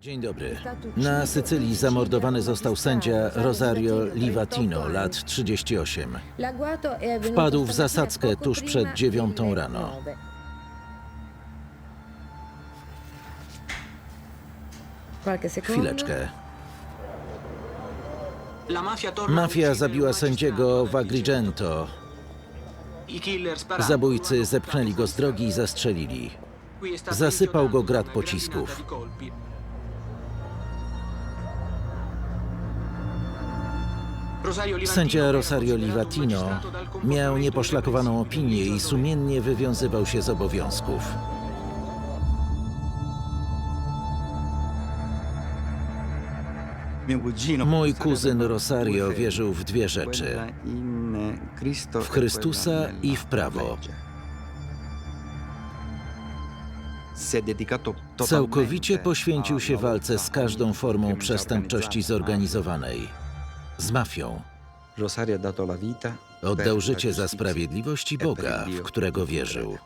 Dzień dobry. Na Sycylii zamordowany został sędzia Rosario Livatino, lat 38. Wpadł w zasadzkę tuż przed dziewiątą rano. Chwileczkę. Mafia Mafia zabiła sędziego w Agrigento. Zabójcy zepchnęli go z drogi i zastrzelili. Zasypał go grad pocisków. Sędzia Rosario Livatino miał nieposzlakowaną opinię i sumiennie wywiązywał się z obowiązków. Mój kuzyn Rosario wierzył w dwie rzeczy. W Chrystusa i w prawo. Całkowicie poświęcił się walce z każdą formą przestępczości zorganizowanej, z mafią. Oddał życie za sprawiedliwość i Boga, w którego wierzył.